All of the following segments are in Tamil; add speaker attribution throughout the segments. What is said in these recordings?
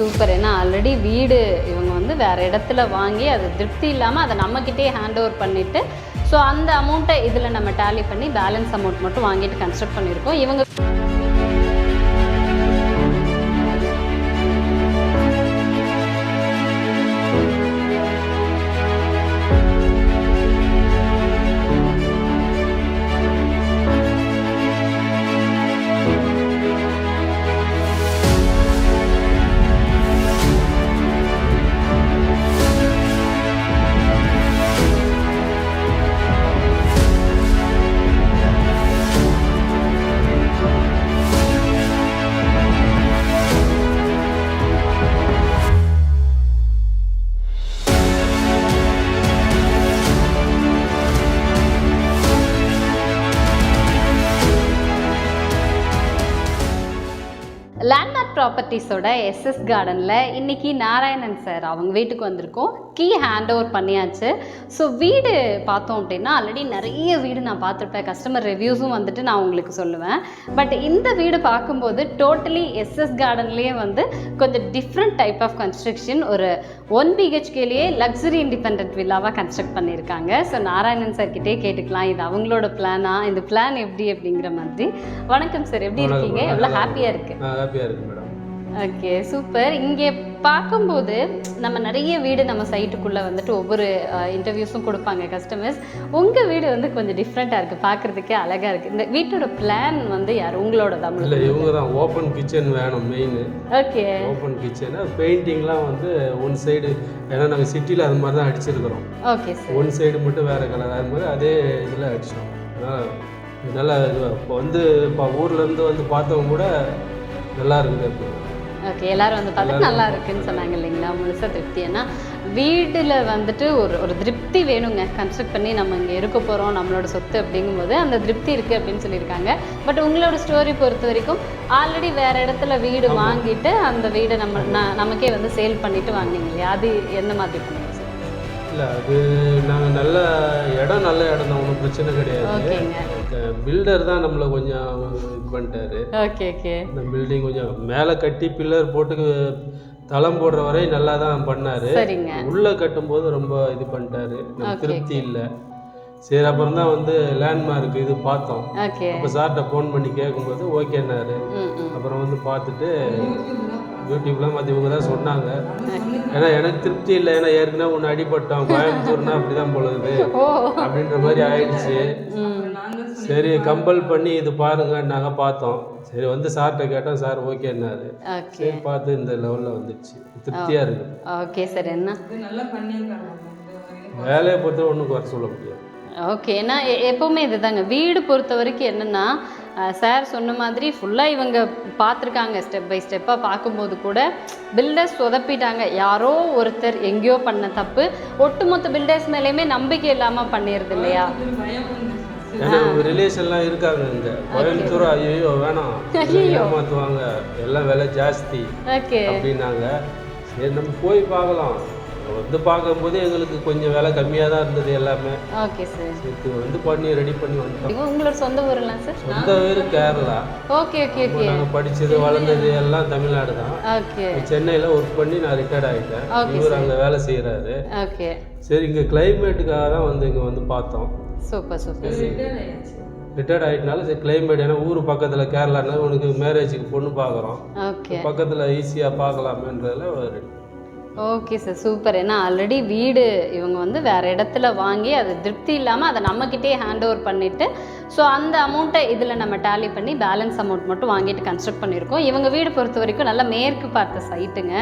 Speaker 1: சூப்பர். ஏன்னா ஆல்ரெடி வீடு இவங்க வந்து வேறு இடத்துல வாங்கி அது திருப்தி இல்லாமல் அதை நம்மக்கிட்டே ஹேண்ட் ஓவர் பண்ணிவிட்டு ஸோ அந்த அமௌண்ட்டை இதில் நம்ம டேலி பண்ணி பேலன்ஸ் அமௌண்ட் மட்டும் வாங்கிட்டு கன்ஸ்ட்ரக்ட் பண்ணியிருக்கோம். இவங்க லேண்ட்மார்க் ப்ராப்பர்ட்டிஸோட எஸ்எஸ் கார்டனில் இன்னைக்கு நாராயணன் சார் அவங்க வீட்டுக்கு வந்திருக்கோம். கீ ஹேண்ட் ஓவர் பண்ணியாச்சு. ஸோ வீடு பார்த்தோம் அப்படின்னா ஆல்ரெடி நிறைய வீடு நான் பார்த்துருப்பேன். கஸ்டமர் ரிவ்யூஸும் வந்துட்டு நான் உங்களுக்கு சொல்லுவேன். பட் இந்த வீடு பார்க்கும்போது டோட்டலி எஸ்எஸ் கார்டன்லேயே வந்து கொஞ்சம் டிஃப்ரெண்ட் டைப் ஆஃப் கன்ஸ்ட்ரக்ஷன் ஒரு ஒன் பிஹெச்கேலேயே லக்ஸரி இண்டிபெண்ட் வில்லாவாக கன்ஸ்ட்ரக்ட் பண்ணியிருக்காங்க. ஸோ நாராயணன் சார் கிட்டே கேட்டுக்கலாம். இது அவங்களோட பிளானா இந்த பிளான் எப்படி அப்படிங்கிற மாதிரி. வணக்கம் சார் எப்படி இருக்கீங்க. எவ்வளோ ஹாப்பியாக இருக்கு?
Speaker 2: நான் ஹாப்பியாக இருக்கு மேடம்.
Speaker 1: ஓகே சூப்பர் இங்கே பார்க்கும்போது நம்ம நிறைய வீடு நம்ம சைட்டுக்குள்ளே வந்துட்டு ஒவ்வொரு இன்டர்வியூஸும் கொடுப்பாங்க கஸ்டமர்ஸ் உங்கள் வீடு வந்து கொஞ்சம் டிஃப்ரெண்ட்டாக இருக்குது பார்க்குறதுக்கே அழகாக இருக்குது இந்த வீட்டோட பிளான் வந்து யார்? உங்களோட
Speaker 2: இல்லை
Speaker 1: தமிழ்
Speaker 2: இவங்க தான் ஓப்பன் கிச்சன் வேணும் மெயின்
Speaker 1: ஓகே
Speaker 2: ஓப்பன் கிச்சனு பெயிண்டிங்லாம் வந்து ஒன் சைடு ஏன்னா நாங்கள் சிட்டியில் அது மாதிரி தான் அடிச்சிருக்கிறோம்
Speaker 1: ஓகே
Speaker 2: ஒன் சைடு மட்டும் வேறு கலர் அது மாதிரி அதே இதில் அடிச்சிட்டோம் அதனால் இப்போ வந்து இப்போ ஊர்லேருந்து வந்து பார்த்தவங்க கூட நல்லா இருக்குது
Speaker 1: ஓகே எல்லாரும் வந்து பார்த்துட்டு நல்லா இருக்குன்னு சொன்னாங்க இல்லைங்களா? முழுசாக திருப்தி. ஏன்னா வீட்டில் வந்துட்டு ஒரு ஒரு திருப்தி வேணுங்க. கன்ஸ்ட்ரக்ட் பண்ணி நம்ம இங்கே இருக்க போகிறோம் நம்மளோட சொத்து அப்படிங்கும்போது அந்த திருப்தி இருக்குது அப்படின்னு சொல்லியிருக்காங்க. பட் உங்களோட ஸ்டோரி பொறுத்த வரைக்கும் ஆல்ரெடி வேற இடத்துல வீடு வாங்கிட்டு அந்த வீடை நம்ம நமக்கே வந்து சேல் பண்ணிட்டு வாங்கினீங்க இல்லையா? அது எந்த மாதிரி பண்ணீங்க
Speaker 2: இல்லை அது நாங்கள் நல்ல இடம் நல்ல இடம் தான். ஒன்றும் பிரச்சனை கிடையாது. பில்டர் தான் நம்மளை கொஞ்சம் இது பண்ணிட்டாரு.
Speaker 1: Okay okay.
Speaker 2: இந்த பில்டிங் கொஞ்சம் மேலே கட்டி பில்லர் போட்டு தளம் போடுற வரை நல்லா தான் பண்ணார். உள்ள கட்டும்போது ரொம்ப இது பண்ணிட்டாரு. திருப்தி இல்லை. சரி அப்புறம் தான் வந்து லேண்ட்மார்க் இது பார்த்தோம். அப்போ சார்கிட்ட ஃபோன் பண்ணி கேட்கும்போது ஓகேன்னாரு. அப்புறம் வந்து பார்த்துட்டு யூடியூப்லாம் மற்ற இவங்க தான் சொன்னாங்க. ஏன்னா எனக்கு திருப்தி இல்லை. ஏன்னா ஏற்கனவே ஒன்று அடிபட்டோம் கோயம்புத்தூர்னா அப்படி தான் பொழுது அப்படின்ற மாதிரி ஆயிடுச்சு. சரி கம்பல் பண்ணி இது பாருங்க நாங்கள் பார்த்தோம். சரி வந்து சார்கிட்ட கேட்டோம். சார் ஓகேன்னாரு
Speaker 1: ஓகே
Speaker 2: சரி பார்த்து இந்த லெவலில் வந்துடுச்சு திருப்தியாக இருக்குது
Speaker 1: ஓகே சார் என்ன?
Speaker 2: வேலையை பொறுத்த ஒன்றும் குறை சொல்ல முடியாது.
Speaker 1: ஓகே ஏன்னா எப்பவுமே இதுதாங்க. வீடு பொறுத்த வரைக்கும் என்னென்னா சார் சொன்ன மாதிரி ஃபுல்லாக இவங்க பார்த்துருக்காங்க ஸ்டெப் பை ஸ்டெப்பாக பார்க்கும்போது கூட பில்டர்ஸ் சொதப்பிட்டாங்க. யாரோ ஒருத்தர் எங்கேயோ பண்ண தப்பு. ஒட்டுமொத்த பில்டர்ஸ் மேலேயுமே நம்பிக்கை இல்லாமல் பண்ணிடுது இல்லையா?
Speaker 2: ரிலேஷன்லாம் இருக்காங்க இங்கே. கோயம்புத்தூர் ஐயோ வேணாம். ஏமாற்றுவாங்க எல்லாம் விலை ஜாஸ்தி
Speaker 1: ஓகே
Speaker 2: அப்படின்னாங்க. நம்ம போய் பார்க்கலாம். வந்து பார்க்கும்போது எங்களுக்கு கொஞ்சம் விலை கம்மியாக தான் இருந்தது எல்லாமே.
Speaker 1: ஓகே சார்
Speaker 2: சரி வந்து பண்ணி ரெடி பண்ணி வந்துட்டோம்.
Speaker 1: உங்களோட சொந்த ஊரெல்லாம் சார்
Speaker 2: சொந்த பேர் கேரளா.
Speaker 1: ஓகே ஓகே ஓகே
Speaker 2: நாங்கள் படித்தது வளர்ந்தது எல்லாம் தமிழ்நாடு தான்.
Speaker 1: ஓகே
Speaker 2: சென்னையில் ஒர்க் பண்ணி நான் ரிட்டையர்ட் ஆகிட்டேன் இவர் அங்கே வேலை செய்கிறாரு
Speaker 1: ஓகே
Speaker 2: சரி இங்கே கிளைமேட்டுக்காக தான் வந்து இங்கே வந்து பார்த்தோம்.
Speaker 1: சூப்பர் சூப்பர்
Speaker 2: ரிட்டையர்ட் ஆகிட்டனால சரி கிளைமேட் ஏன்னா ஊர் பக்கத்தில் கேரளானால உனக்கு மேரேஜுக்கு பொண்ணு பார்க்குறோம். பக்கத்தில் ஈஸியாக பார்க்கலாமேன்றதுல ஒரு
Speaker 1: ஓகே சார் சூப்பர் ஏன்னா ஆல்ரெடி வீடு இவங்க வந்து வேறு இடத்துல வாங்கி அது திருப்தி இல்லாமல் அதை நம்மக்கிட்டே ஹேண்ட் ஓவர் பண்ணிவிட்டு ஸோ அந்த அமௌண்ட்டை இதில் நம்ம டேலி பண்ணி பேலன்ஸ் அமௌண்ட் மட்டும் வாங்கிட்டு கன்ஸ்ட்ரக்ட் பண்ணியிருக்கோம். இவங்க வீடு பொறுத்த வரைக்கும் நல்லா மேற்கு பார்த்த சைட்டுங்க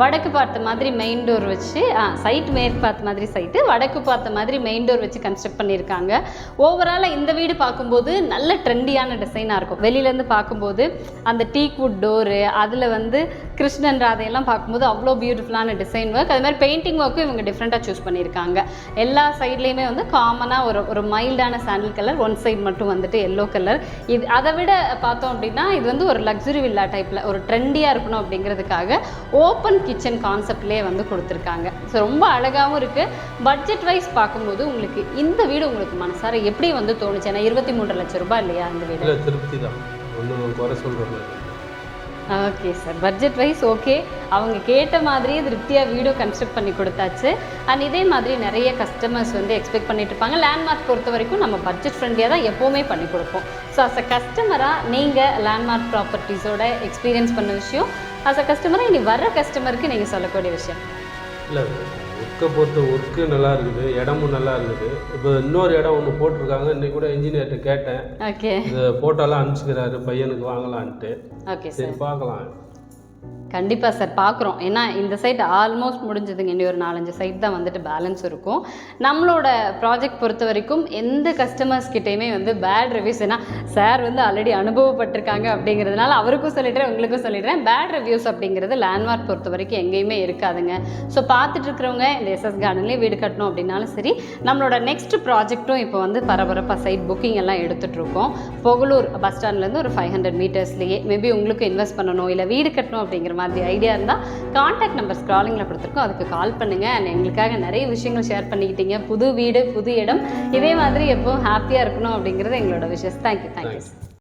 Speaker 1: வடக்கு பார்த்த மாதிரி மெயின் டோர் வச்சு சைட் மேற்கு பார்த்த மாதிரி சைட்டு வடக்கு பார்த்த மாதிரி மெயின் டோர் வச்சு கன்ஸ்ட்ரக்ட் பண்ணியிருக்காங்க. ஓவராலாக இந்த வீடு பார்க்கும்போது நல்ல ட்ரெண்டியான டிசைனாக இருக்கும். வெளியிலேருந்து பார்க்கும்போது அந்த டீக் வுட் டோரு அதில் வந்து கிருஷ்ணன் ராதையெல்லாம் பார்க்கும்போது அவ்வளோ பியூட்டிஃபுல்லான டிசைன் ஒர்க் அது மாதிரி பெயிண்டிங் ஒர்க்கும் இவங்க டிஃப்ரெண்ட்டாக சூஸ் பண்ணியிருக்காங்க. எல்லா சைட்லேயுமே வந்து காமனாக ஒரு ஒரு மைல்டான சாண்டில் கலர் ஒன் சைடு மட்டும் வந்துட்டு எல்லோ கலர் இது அதை விட பார்த்தோம் அப்படின்னா இது வந்து ஒரு லக்ஸுரி வில்லா டைப்பில் ஒரு ட்ரெண்டியாக இருக்கணும் அப்படிங்கிறதுக்காக ஓப்பன் கிச்சன் கான்செப்ட்லேயே வந்து கொடுத்துருக்காங்க. ஸோ ரொம்ப அழகாகவும் இருக்குது பட்ஜெட் வைஸ் பார்க்கும்போது உங்களுக்கு இந்த வீடு உங்களுக்கு மனசார எப்படி வந்து தோணுச்சு? ஏன்னா இருபத்தி மூன்று லட்சம் ரூபாய் இல்லையா அந்த வீடு?
Speaker 2: திருப்தி தான். ஒன்றும் குறை சொல்கிற
Speaker 1: okay sir budget wise okay அவங்க கேட்ட மாதிரியே திருப்தியாக வீடியோ கன்ஸ்ட்ரக்ட் பண்ணி கொடுத்தாச்சு. அண்ட் இதே மாதிரி நிறைய கஸ்டமர்ஸ் வந்து எக்ஸ்பெக்ட் பண்ணிட்டு இருப்பாங்க. லேண்ட்மார்க் பொறுத்த வரைக்கும் நம்ம பட்ஜெட் ஃப்ரெண்ட்லியாக தான் எப்போவுமே பண்ணி கொடுப்போம். ஸோ அஸ் அ கஸ்டமராக நீங்கள் லேண்ட்மார்க் ப்ராப்பர்ட்டிஸோட எக்ஸ்பீரியன்ஸ் பண்ண விஷயம். அஸ் அ கஸ்டமராக இனி வர கஸ்டமருக்கு நீங்கள் சொல்லக்கூடிய விஷயம்.
Speaker 2: இல்லை. ஒர்க்கை பொறுத்த ஒர்க்கு நல்லா இருக்குது இடமும் நல்லா இருக்குது. இப்போ இன்னொரு இடம் ஒன்று போட்டிருக்காங்க இன்னைக்கு கூட இன்ஜினியர்கிட்ட கேட்டேன்.
Speaker 1: ஓகே
Speaker 2: இந்த ஃபோட்டோலாம் அனுப்பிச்சிக்கிறாரு பையனுக்கு வாங்கலான்ட்டு.
Speaker 1: சரி
Speaker 2: பார்க்கலாம்.
Speaker 1: கண்டிப்பாக சார் பார்க்குறோம் ஏன்னா இந்த சைட் ஆல்மோஸ்ட் முடிஞ்சதுங்க. இனி ஒரு நாலஞ்சு சைட் தான் வந்துட்டு பேலன்ஸ் இருக்கும். நம்மளோட ப்ராஜெக்ட் பொறுத்த வரைக்கும் எந்த கஸ்டமர்ஸ் கிட்டேயுமே வந்து பேட் ரிவ்யூஸ் ஏன்னா சார் வந்து ஆல்ரெடி அனுபவப்பட்டிருக்காங்க அப்படிங்கிறதுனால அவருக்கும் சொல்லிடுறேன் உங்களுக்கும் சொல்லிடுறேன். பேட் ரிவ்யூஸ் அப்படிங்கிறது லேண்ட்மார்க் பொறுத்த வரைக்கும் எங்கேயுமே இருக்காதுங்க. ஸோ பார்த்துட்டு இருக்கிறவங்க இந்த எஸ்எஸ் கார்டன்லேயே வீடு கட்டணும் அப்படின்னாலும் சரி நம்மளோட நெக்ஸ்ட் ப்ராஜெக்ட்டும் இப்போ வந்து பரபரப்பாக சைட் புக்கிங் எல்லாம் எடுத்துகிட்டு இருக்கோம். பொகலூர் பஸ் ஸ்டாண்ட்லேருந்து ஒரு ஃபைவ் ஹண்ட்ரட் மீட்டர்ஸ்லேயே மேபி உங்களுக்கு இன்வெஸ்ட் பண்ணணும் இல்லை வீடு கட்டணும் அப்படிங்கிற மாதிரி ஐடியா இருந்தால் காண்டாக்ட் நம்பர் ஸ்க்ராலிங்கில் கொடுத்துருக்கோம். அதுக்கு கால் பண்ணுங்கள் அண்ட் எங்களுக்காக நிறைய விஷயங்கள் ஷேர் பண்ணிக்கிட்டீங்க. புது வீடு புது இடம். இதே மாதிரி எப்போவும் ஹாப்பியாக இருக்கணும் அப்படிங்கிறது எங்களோட விஷஸ் தேங்க்யூ தேங்க்யூ